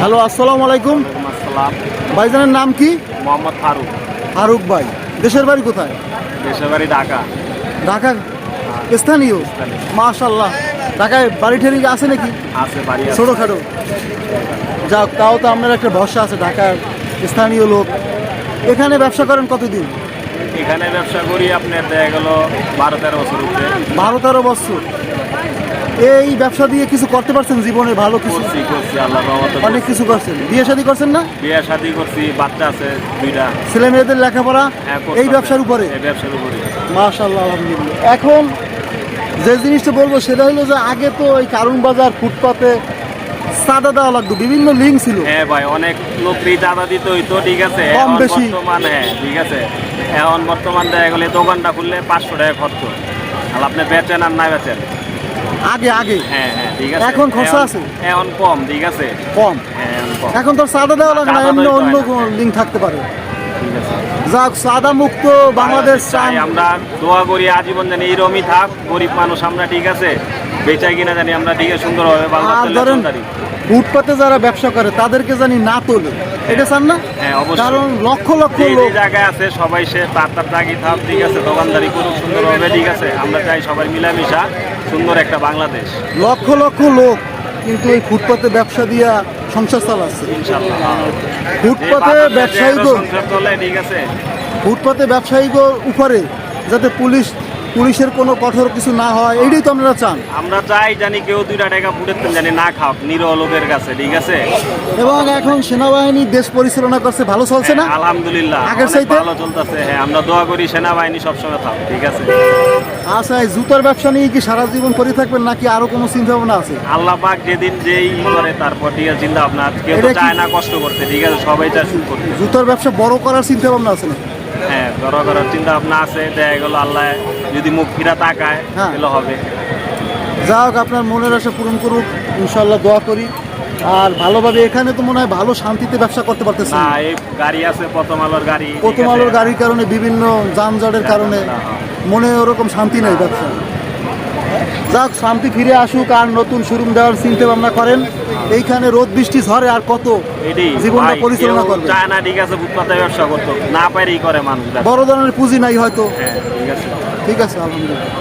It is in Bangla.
হ্যালো আসসালামু আলাইকুম। ভাইজানের নাম কি? মোহাম্মদ ফারুক। ফারুক ভাই। দেশের বাড়ি কোথায়? দেশের বাড়ি ঢাকা। ঢাকার? স্থানীয়? মাশাল্লাহ ঢাকায় বাড়ি ঠেরি আছে নাকি? আছে বাড়ি। ছোটোখাটো। যাক তাও তো আপনার একটা ভরসা আছে ঢাকার স্থানীয় লোক। এখানে ব্যবসা করেন কতদিন? এখানে ব্যবসা করি আপনার দেখা গেল বারো তেরো বছর বারো তেরো বছর। এই ব্যবসা দিয়ে কিছু করতে পারছেন জীবনে ভালো কিছু? করছি করছি আল্লাহ রহমতে অনেক কিছু করছেন। বিয়ে শাদী করছেন না? বিয়ে শাদি করছি বাচ্চা আছে দুইটা। ছেলে মেয়েদের লেখাপড়া হ্যাঁ, করতে এই হবে। ব্যবসার উপরে? এই ব্যবসার উপরে। মাশাল্লাহ আলহামদুলিল্লাহ। এখন যে জিনিসটা বলব সেটা হলো যে আগে তো ওই কারুন বাজার ফুটপাতে সাদা দেওয়া লাগতো বিভিন্ন লিঙ্ক ছিল। হ্যাঁ ভাই অনেক লোকরি দাদা দিত হইতো ঠিক আছে? কম এখন বেশি। বর্তমান হ্যাঁ ঠিক আছে? এখন বর্তমান দেখা গেলে দোকানটা খুললে পাঁচশো টাকা খরচ আর আপনি বেচেন আর না বেচেন। আগে আগে? হ্যাঁ হ্যাঁ ঠিক আছে। এখন খরচা আছে? এখন কম ঠিক আছে? কম? হ্যাঁ এখন তো সাদা দেওয়া লাগে না এমনি অন্য। লিঙ্ক থাকতে পারে। যাক সাদা মুক্ত বাংলাদেশ চাই আমরা দোয়া করি আজীবন জানি এইরমই থাক গরিব মানুষ আমরা ঠিক আছে? বেচাই কিনা জানি আমরা ঠিক সুন্দরভাবে আর ধরেন ফুটপাতে যারা ব্যবসা করে তাদেরকে জানি না তোলে। এটা চান না? হ্যাঁ। কারণ লক্ষ লক্ষ লোক জায়গায় আছে সবাই সে তার তার জায়গায় থাক ঠিক আছে দোকানদারি করুক সুন্দরভাবে ঠিক আছে। আমরা চাই সবাই মিলামিশা সুন্দর একটা বাংলাদেশ। লক্ষ লক্ষ লোক কিন্তু এই ফুটপাতে ব্যবসা দিয়া সংসার চালাচ্ছে। হ্যাঁ। ফুটপাতে ব্যবসায়ী ফুটপাতে ব্যবসায়ীদের উপরে যাতে পুলিশ পুলিশের কোনো কঠোর কিছু না হয় এইটাই তো আপনারা চান? আমরা চাই জানি কেউ দুইটা টাকা ফুটেতেন জানি না খাও নিরহ লোকের কাছে ঠিক আছে? এবং এখন সেনাবাহিনী দেশ পরিচালনা করছে ভালো চলছে না? হ্যাঁ, আলহামদুলিল্লাহ আগের চাইতে? ভালো চলতেছে হ্যাঁ আমরা দোয়া করি সেনাবাহিনী সবসময় থাক ঠিক আছে? আচ্ছা জুতার ব্যবসা নিয়ে কি সারা জীবন করে থাকবেন নাকি আরও কোনো চিন্তা ভাবনা আছে? আল্লাহ পাক যেদিন যেই করে তারপর ঠিক আছে চিন্তা ভাবনা কেউ তো চায় না কষ্ট করতে ঠিক আছে? সবাই চায় সুখ করতে। জুতার ব্যবসা বড় করার চিন্তা ভাবনা আছে না হ্যাঁ বড় করার চিন্তা ভাবনা আছে দেখা গেল আল্লাহ যদি মুখ ফিরা তাকায় হ্যাঁ। এগুলো হবে। যা হোক আপনার মনের আশা পূরণ করুক ইনশাল্লাহ দোয়া করি। আর ভালোভাবে এখানে তো মনে হয় ভালো শান্তিতে ব্যবসা করতে পারতেছে না এই গাড়ি আছে প্রথম আলোর গাড়ি প্রথম? আলোর গাড়ির কারণে বিভিন্ন যানজটের কারণে মনে ওরকম শান্তি নাই ব্যবসা যাক শান্তি ফিরে আসুক আর নতুন শোরুম দেওয়ার চিন্তা ভাবনা করেন। এইখানে রোদ বৃষ্টি ঝরে আর কত জীবনটা পরিচালনা করবে? চায় না ঠিক আছে ফুটপাতে ব্যবসা করতো না পারেই করে মানুষ বড় ধরনের পুঁজি নাই হয়তো। হ্যাঁ ঠিক আছে। ঠিক আছে আলহামদুলিল্লাহ।